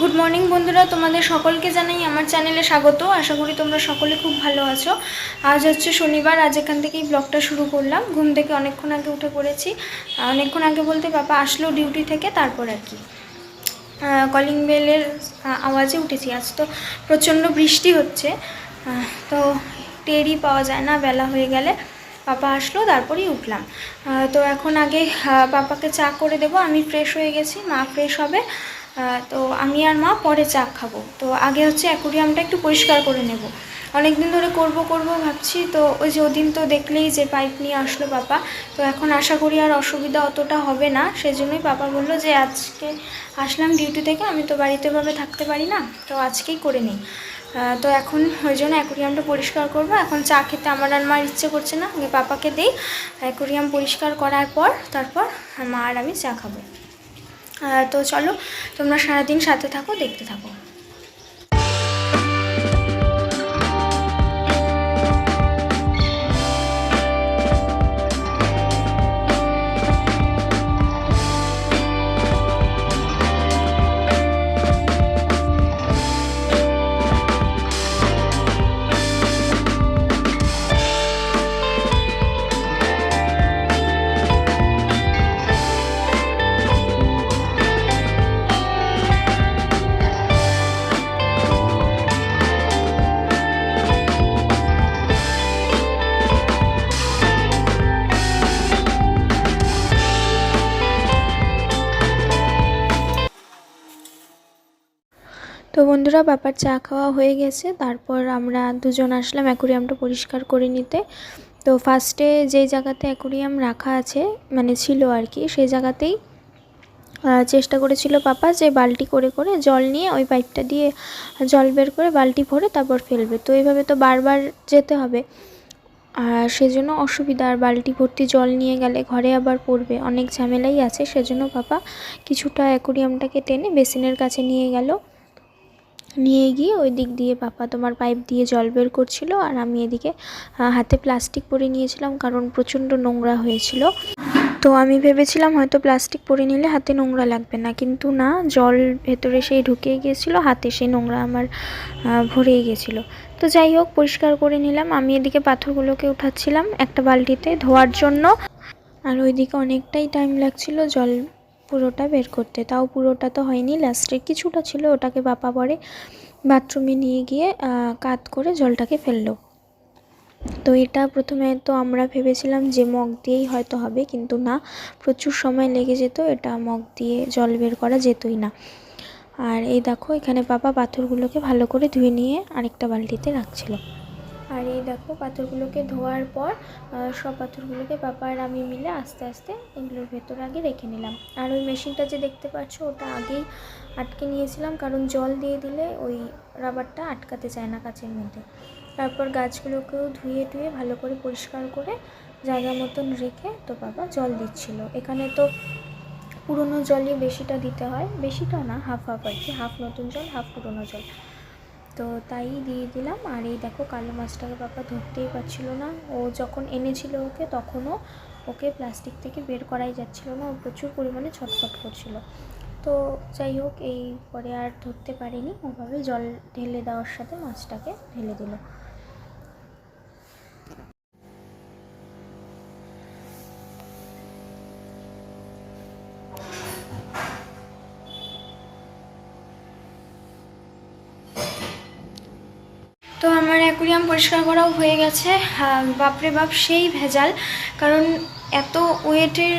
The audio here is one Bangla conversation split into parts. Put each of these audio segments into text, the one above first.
গুড মর্নিং বন্ধুরা। তোমাদের সকলকে জানাই আমার চ্যানেলে স্বাগত। আশা করি তোমরা সকলে খুব ভালো আছো। আজ হচ্ছে শনিবার, আজ এখান থেকেই ব্লগটা শুরু করলাম। ঘুম থেকে অনেকক্ষণ আগে উঠে পড়েছি। অনেকক্ষণ আগে বলতে বাবা আসলো ডিউটি থেকে, তারপর আর কি। কলিং বেলের আওয়াজে উঠেছি। আজ তো প্রচণ্ড বৃষ্টি হচ্ছে। তো টেরই পাওয়া যায় না, বেলা হয়ে গেলে। পাপা আসলো, তারপরেই উঠলাম। তো এখন আগে পাপাকে চা করে দেবো। আমি ফ্রেশ হয়ে গেছি, মা ফ্রেশ হবে। তো আমি আর মা পরে চা খাব। তো আগে হচ্ছে অ্যাকোরিয়ামটা একটু পরিষ্কার করে নেব। অনেক দিন ধরে করব করব ভাবছি, তো ওই যে ওদিন তো দেখলেই যে পাইপ নিয়ে আসলো পাপা। তো এখন আশা করি আর অসুবিধা অতটা হবে না, সেজন্যই পাপা বলল যে আজকে আসলাম ডিউটি থেকে, আমি তো বাড়িতে ভাবে থাকতে পারি না, তো আজকেই করে নিই। তো এখন ওই জন্য অ্যাকোরিয়ামটা পরিষ্কার করব। এখন চা খেতে আমার আর মার ইচ্ছে করছে না পাপাকে দিই। অ্যাকোরিয়াম পরিষ্কার করার পর, তারপর মা আর আমি চা খাব। তো চলো তোমরা সারাদিন সাথে থাকো দেখতে থাকো। তো বন্ধুরা বাবার চা খাওয়া হয়ে গেছে। তারপর আমরা দুজন আসলাম অ্যাকোরিয়ামটা পরিষ্কার করে নিতে। তো ফার্স্টে যেই জায়গাতে অ্যাকোরিয়াম রাখা আছে মানে ছিল আর কি, সেই জায়গাতেই চেষ্টা করেছিল পাপা যে বালতি করে করে জল নিয়ে ওই পাইপটা দিয়ে জল বের করে বালতি ভরে তারপর ফেলবে। তো এইভাবে তো বারবার যেতে হবে। আর সেজন্য অসুবিধা, আর বালতি ভর্তি জল নিয়ে গেলে ঘরে আবার পড়বে। অনেক ঝামেলাই আছে, সেজন্য পাপা কিছুটা অ্যাকোরিয়ামটাকে টেনে বেসিনের কাছে নিয়ে গেল। নিয়ে গিয়ে ওই দিক দিয়ে পাপা তোমার পাইপ দিয়ে জল বের করছিল আর আমি এদিকে হাতে প্লাস্টিক পরে নিয়েছিলাম কারণ প্রচণ্ড নোংরা হয়েছিল। তো আমি ভেবেছিলাম হয়তো প্লাস্টিক পরে নিলে হাতে নোংরা লাগবে না কিন্তু না জল ভেতরে সেই ঢুকে গিয়েছিল হাতে সেই নোংরা আমার আহ, ভরেই গেছিল তো যাই হোক পরিষ্কার করে নিলাম। আমি এদিকে পাথরগুলোকে উঠাচ্ছিলাম একটা বালতিতে ধোয়ার জন্য। আর ওইদিকে অনেকটাই টাইম লাগছিল জল পুরোটা বের করতে। তাও পুরোটা তো হয়নি লাস্টে কিছুটা ছিল, ওটাকে বাপা পরে বাথরুমে নিয়ে গিয়ে কাত করে জলটাকে ফেলল। তো এটা প্রথমে তো আমরা ভেবেছিলাম যে মগ দিয়েই হয়তো হবে, কিন্তু না, প্রচুর সময় লেগে যেত, এটা মগ দিয়ে জল বের করা যেতই না। আর এই দেখো, এখানে বাবা পাথরগুলোকে ভালো করে ধুয়ে নিয়ে আরেকটা বালতিতে রাখছিল। আর এই দেখো পাথরগুলোকে ধোয়ার পর সব পাথরগুলোকে বাবা আর আমি মিলে আস্তে আস্তে এগুলোর ভেতর আগে রেখে নিলাম। আর ওই মেশিনটা যে দেখতে পাচ্ছ ওটা আগেই আটকে নিয়েছিলাম, কারণ জল দিয়ে দিলে ওই রাবারটা আটকাতে চায় না কাচের মধ্যে। তারপর গাছগুলোকেও ধুয়ে টুয়ে ভালো করে পরিষ্কার করে জায়গা মতন রেখে তো বাবা জল দিচ্ছিল। এখানে তো পুরনো জলই বেশিটা দিতে হয়, বেশিটা না, হাফ হাফ আর কি, হাফ নতুন জল, হাফ পুরনো জল। তো তাই দিয়ে দিলাম। আর এই দেখো কালো মাছটাকে বাবা ধরতেই পারছিল না। ও যখন এনেছিল ওকে, তখনও ওকে প্লাস্টিক থেকে বের করাই যাচ্ছিল না। ও প্রচুর পরিমাণে ছটফট করছিল। তো যাই হোক, এই পরে আর ধরতে পারিনি। ওভাবে জল ঢেলে দেওয়ার সাথে মাছটাকে ঢেলে দিল। অ্যাকুরিয়াম পরিষ্কার করাও হয়ে গেছে। বাপরে বাপ সেই ভেজাল। কারণ এত ওয়েটের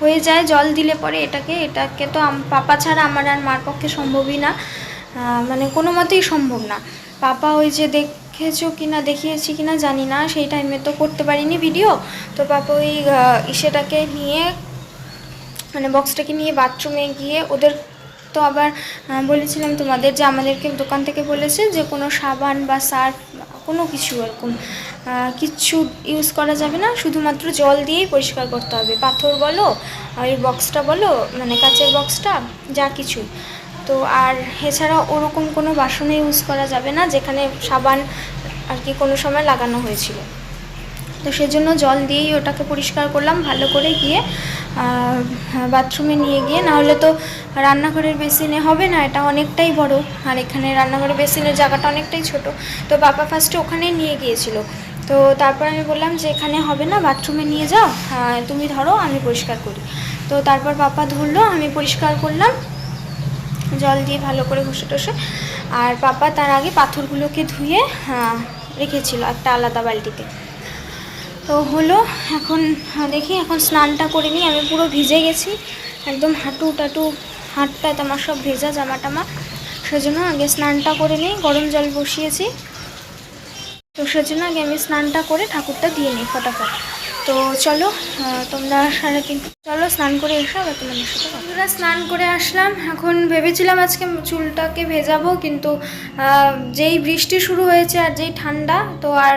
হয়ে যায় জল দিলে পরে এটাকে এটাকে তো পাপা ছাড়া আমার আর মার পক্ষে সম্ভবই না। মানে কোনো মতেই সম্ভব না। পাপা ওই যে দেখেছ কিনা দেখিয়েছি কিনা জানি না সেই টাইমে তো করতে পারিনি ভিডিও তো পাপা ওই আহ, ইসেটাকে নিয়ে মানে বক্সটাকে নিয়ে বাথরুমে গিয়ে ওদের তো আবার বলেছিলাম তোমাদের যে আমাদেরকে দোকান থেকে বলেছে যে কোনো সাবান বা সার্ফ কোনো কিছু এরকম কিচ্ছু ইউজ করা যাবে না। শুধুমাত্র জল দিয়েই পরিষ্কার করতে হবে। পাথর বলো এই বক্সটা বলো মানে কাচের বক্সটা যা কিছু। তো আর এছাড়া ওরকম কোনো বাসনে ইউজ করা যাবে না, যেখানে সাবান আর কি কোনো সময় লাগানো হয়েছিল। তো সেজন্য জল দিয়েই ওটাকে পরিষ্কার করলাম, ভালো করে গিয়ে বাথরুমে নিয়ে গিয়ে। নাহলে তো রান্নাঘরের বেসিনে হবে না, এটা অনেকটাই বড়। আর এখানে রান্নাঘরের বেসিনের জায়গাটা অনেকটাই ছোট। তো বাবা ফার্স্টে ওখানেই নিয়ে গিয়েছিল। তো তারপর আমি বললাম যে, এখানে হবে না বাথরুমে নিয়ে যাও। তুমি ধরো, আমি পরিষ্কার করি। তো তারপর পাপা ধরলো, আমি পরিষ্কার করলাম। জল দিয়ে ভালো করে ঘষে টষে। আর পাপা তার আগে পাথরগুলোকে ধুয়ে রেখেছিল একটা আলাদা বালতিতে। তো হলো, এখন দেখি, এখন স্নানটা করে নিই। আমি পুরো ভিজে গেছি। একদম হাঁটু টাটু হাতটা তোমার সব ভেজা জামা টামা সেজন্য আগে স্নানটা করে নিই, গরম জল বসিয়েছি। তো সেজন্য আগে আমি স্নানটা করে ঠাকুরটা দিয়ে নিই ফটাফট। তো চলো তোমরা সারা তিন, চলো স্নান করে এসো, আবার তোমাদের সাথে বন্ধুরা, স্নান করে আসলাম। এখন ভেবেছিলাম আজকে চুলটাকে ভেজাবো, কিন্তু যেই বৃষ্টি শুরু হয়েছে আর যেই ঠান্ডা, তো আর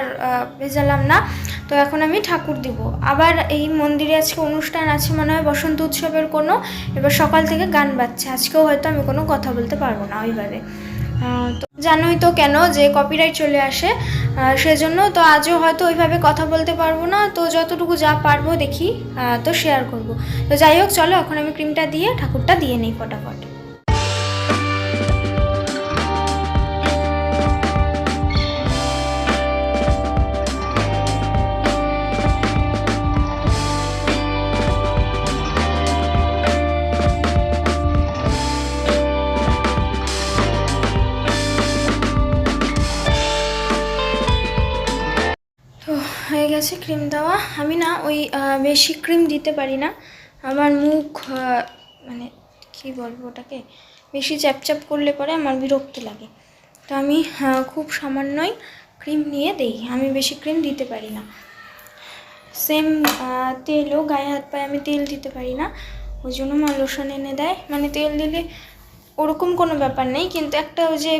ভেজালাম না। তো এখন আমি ঠাকুর দিব। আবার এই মন্দিরে আজকে অনুষ্ঠান আছে মনে হয় বসন্ত উৎসবের কোনো, এবার সকাল থেকে গান বাজছে। আজকেও হয়তো আমি কোনো কথা বলতে পারব না ওইভাবে। তো জানোই তো কেন যে কপিরাইট চলে আসে। সেজন্য তো আজও হয়তো ওইভাবে কথা বলতে পারব না। তো যতটুকু যা পারব দেখি তো শেয়ার করব। তো যাই হোক, চলো এখন আমি ক্রিমটা দিয়ে ঠাকুরটা দিয়ে নিই ফটাফট। গেছে ক্রিম দেওয়া। আমি না ওই বেশি ক্রিম দিতে পারি না। আমার মুখ মানে কি বলব ওটাকে? বেশি চ্যাপচ্যাপ করলে পরে আমার বিরক্ত লাগে। তো আমি খুব সামান্যই ক্রিম নিয়ে দেই। আমি বেশি ক্রিম দিতে পারি না। সেম তেলও গায়ে হাত পায়ে আমি তেল দিতে পারি না। ওই জন্য মা লোশন এনে দেয়। মানে তেল দিলে ওরকম কোনো ব্যাপার নেই। কিন্তু একটা ওই যে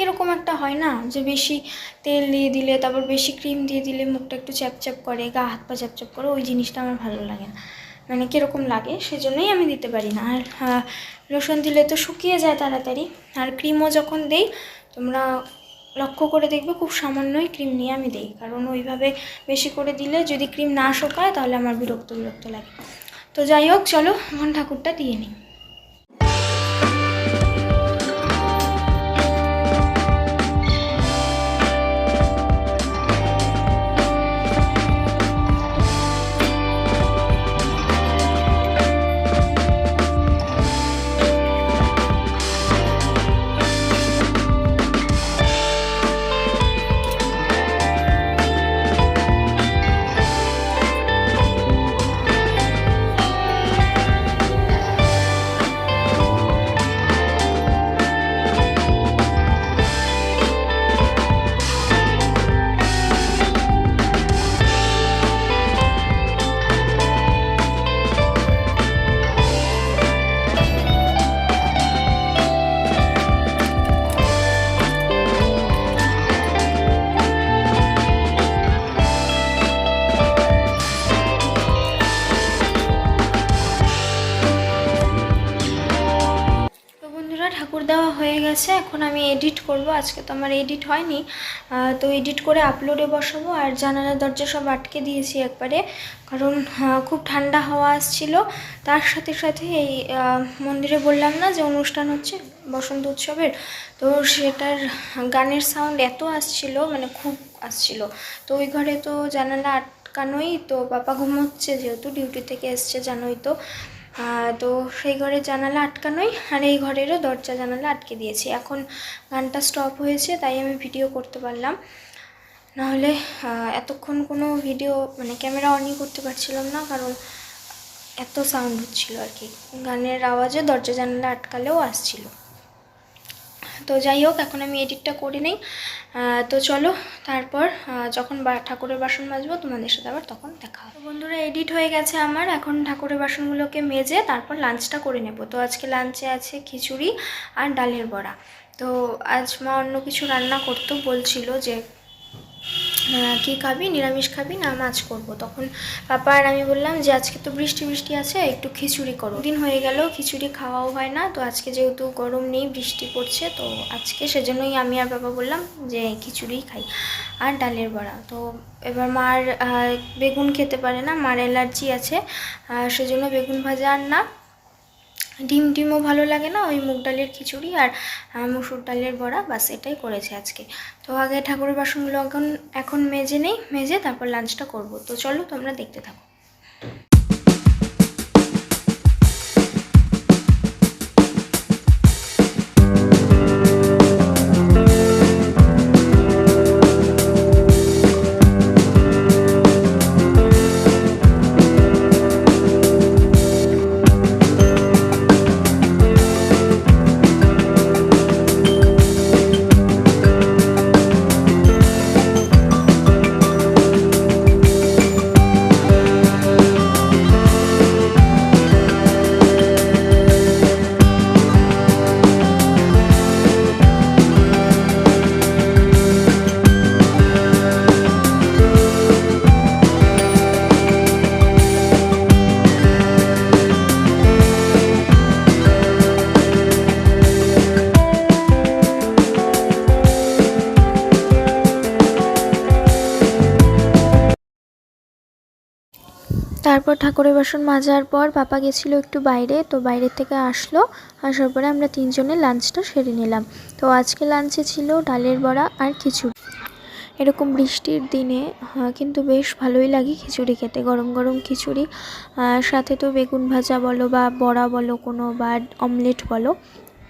কীরকম একটা হয় না? যে বেশি তেল দিয়ে দিলে, তারপর বেশি ক্রিম দিয়ে দিলে মুখটা একটু চ্যাপচ্যাপ করে, গা হাত পা চ্যাপচ্যাপ করে, ওই জিনিসটা আমার ভালো লাগে না। মানে কীরকম লাগে সেজন্যই আমি দিতে পারি না। আর লোশন দিলে তো শুকিয়ে যায় তাড়াতাড়ি। আর ক্রিমও যখন দেই, তোমরা লক্ষ্য করে দেখবে খুব সামান্যই ক্রিম নিয়ে আমি দিই। কারণ ওইভাবে বেশি করে দিলে যদি ক্রিম না শুকায়, তাহলে আমার বিরক্ত বিরক্ত লাগে। তো যাই হোক, চলো এখন ঠাকুরটা দিয়ে নিই। করব, আজকে তো আমার এডিট হয়নি। তো এডিট করে আপলোডে বসাবো আর জানালা দরজা সব আটকে দিয়েছি একবারে। কারণ খুব ঠান্ডা হাওয়া আসছিল। তার সাথে সাথে এই মন্দিরে বললাম না যে অনুষ্ঠান হচ্ছে বসন্ত উৎসবের? তো সেটার গানের সাউন্ড এত আসছিল মানে খুব আসছিল। তো ওই ঘরে তো জানালা আটকানোই তো বাবা ঘুমোচ্ছে যেহেতু ডিউটি থেকে এসছে জানোই তো। তো সেই ঘরের জানালা আটকানোই আর এই ঘরেরও দরজা জানালা আটকে দিয়েছি। এখন গানটা স্টপ হয়েছে, তাই আমি ভিডিও করতে পারলাম। নাহলে এতক্ষণ কোনো ভিডিও মানে ক্যামেরা অনই করতে পারছিলাম না, কারণ এত সাউন্ড হচ্ছিল আর কি। গানের আওয়াজে দরজা জানালা আটকালেও আসছিল। তো যাই হোক এখন আমি এডিটটা করে নেই। তো চলো, তারপর যখন ঠাকুরের বাসন মাজবো, তোমাদের সাথে আবার তখন দেখা হবে। বন্ধুরা, এডিট হয়ে গেছে আমার। এখন ঠাকুরের বাসনগুলোকে মেজে তারপর লাঞ্চটা করে নেব। তো আজকে লাঞ্চে আছে খিচুড়ি আর ডালের বড়া। তো আজ মা অন্য কিছু রান্না করতো, বলছিল যে কি খাবি? নিরামিষ খাবি না মাছ করব? তখন পাপা আর আমি বললাম যে, আজকে তো বৃষ্টি বৃষ্টি আছে, একটু খিচুড়ি করো। দিন হয়ে গেল, খিচুড়ি খাওয়াও হয় না। তো আজকে যেহেতু গরম নেই, বৃষ্টি পড়ছে, তো আজকে সেজন্যই আমি আর বাবা বললাম যে, খিচুড়িই খাই। আর ডালের বড়া। তো এবার মার বেগুন খেতে পারে না, মার অ্যালার্জি আছে সেজন্য বেগুন ভাজা আর না। ডিম, ডিমও ভালো লাগে না, ওই মুগ ডালের খিচুড়ি আর মুসুর ডালের বড়া, বাস এটাই করেছে আজকে। তো আগে ঠাকুরের বাসনগুলো এখন এখন মেজে নেই, মেজে তারপর লাঞ্চটা করব। তো চলো তোমরা দেখতে থাকো। ঠাকুরের বাসন মাজার পর পাপা গেছিল একটু বাইরে, তো বাইরে থেকে আসলো। আসার পরে আমরা তিনজনে লাঞ্চটা সেরে নিলাম। তো আজকে লাঞ্চে ছিল ডালের বড়া আর খিচুড়ি। এরকম বৃষ্টির দিনে কিন্তু বেশ ভালোই লাগে খিচুড়ি খেতে। গরম গরম খিচুড়ি সাথে তো বেগুন ভাজা বলো বা বড়া বলো, কোনো বা অমলেট বলো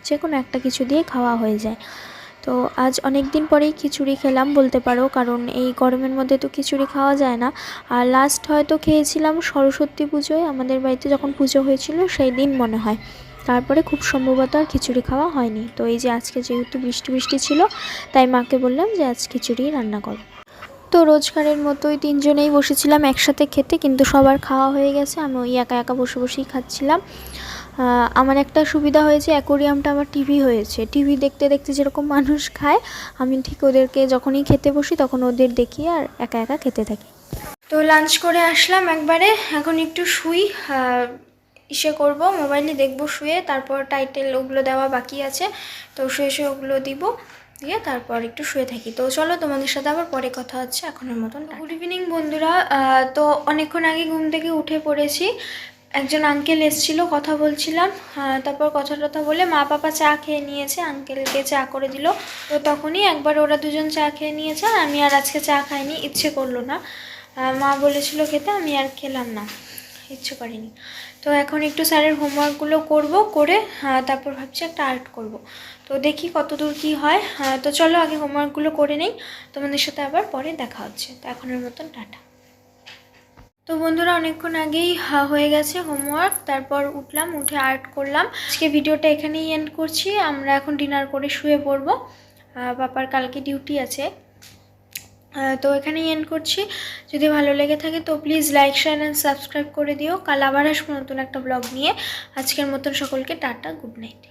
যে কোনো একটা কিছু দিয়ে খাওয়া হয়ে যায়। তো আজ অনেক দিন পরেই খিচুড়ি খেলাম, বলতে পারো, কারণ এই গরমের মধ্যে তো খিচুড়ি খাওয়া যায় না। আর লাস্ট হয়তো খেয়েছিলাম সরস্বতী পুজোয়, আমাদের বাড়িতে যখন পুজো হয়েছিল সেই দিন মনে হয়। তারপরে খুব সম্ভবত আর খিচুড়ি খাওয়া হয়নি। তো এই যে আজকে যেহেতু বৃষ্টি বৃষ্টি ছিল, তাই মাকে বললাম যে আজ খিচুড়ি রান্না করো। তো রোজগারের মতোই তিনজনেই বসেছিলাম একসাথে খেতে, কিন্তু সবার খাওয়া হয়ে গেছে আমি ওই একা একা বসে বসেই খাচ্ছিলাম। আমার একটা সুবিধা হয়েছে অ্যাকোরিয়ামটা আমার টিভি হয়েছে। টিভি দেখতে দেখতে যেরকম মানুষ খায় আমি ঠিক ওদেরকে যখনই খেতে বসি তখন ওদের দেখি আর একা একা খেতে থাকি। তো লাঞ্চ করে আসলাম একবারে এখন একটু শুই ইসে করব মোবাইলে দেখব শুয়ে তারপর টাইটেল ওগুলো দেওয়া বাকি আছে তো শুয়ে শুয়ে ওগুলো দিব দিয়ে তারপর একটু শুয়ে থাকি। তো চলো তোমাদের সাথে আবার পরে কথা হচ্ছে এখনের মতন গুড ইভিনিং বন্ধুরা তো অনেকক্ষণ আগে ঘুম থেকে উঠে পড়েছি একজন আঙ্কেল এসেছিল কথা বলছিলাম। তারপর কথা টথা বলে মা পাপা চা খেয়ে নিয়েছে আঙ্কেলকে চা করে দিল। তো তখনই একবার ওরা দুজন চা খেয়ে নিয়েছে আর আমি আর আজকে চা খাইনি ইচ্ছে করল না। মা বলেছিল খেতে আমি আর খেলাম না ইচ্ছে করিনি। তো এখন একটু স্যারের হোমওয়ার্কগুলো করব করে তারপর ভাবছি একটা আর্ট করব। তো দেখি কতদূর কি হয়। আহ, তো চলো আগে হোমওয়ার্কগুলো করে নেই। তোমাদের সাথে আবার পরে দেখা হচ্ছে। তো এখনের মতন টাটা। তো বন্ধুরা, অনেকক্ষণ আগেই হয়ে গেছে হোমওয়ার্ক তারপর উঠলাম, উঠে আর্ট করলাম। আজকে ভিডিওটা এখানেই এন্ড করছি। আমরা এখন ডিনার করে শুয়ে পড়ব। বাবার কালকে ডিউটি আছে। তো এখানেই এন্ড করছি। যদি ভালো লেগে থাকে তো please like share and subscribe করে দিও। কাল আবার আসব নতুন একটা ব্লগ নিয়ে। আজকের মতন সকলকে টাটা গুড নাইট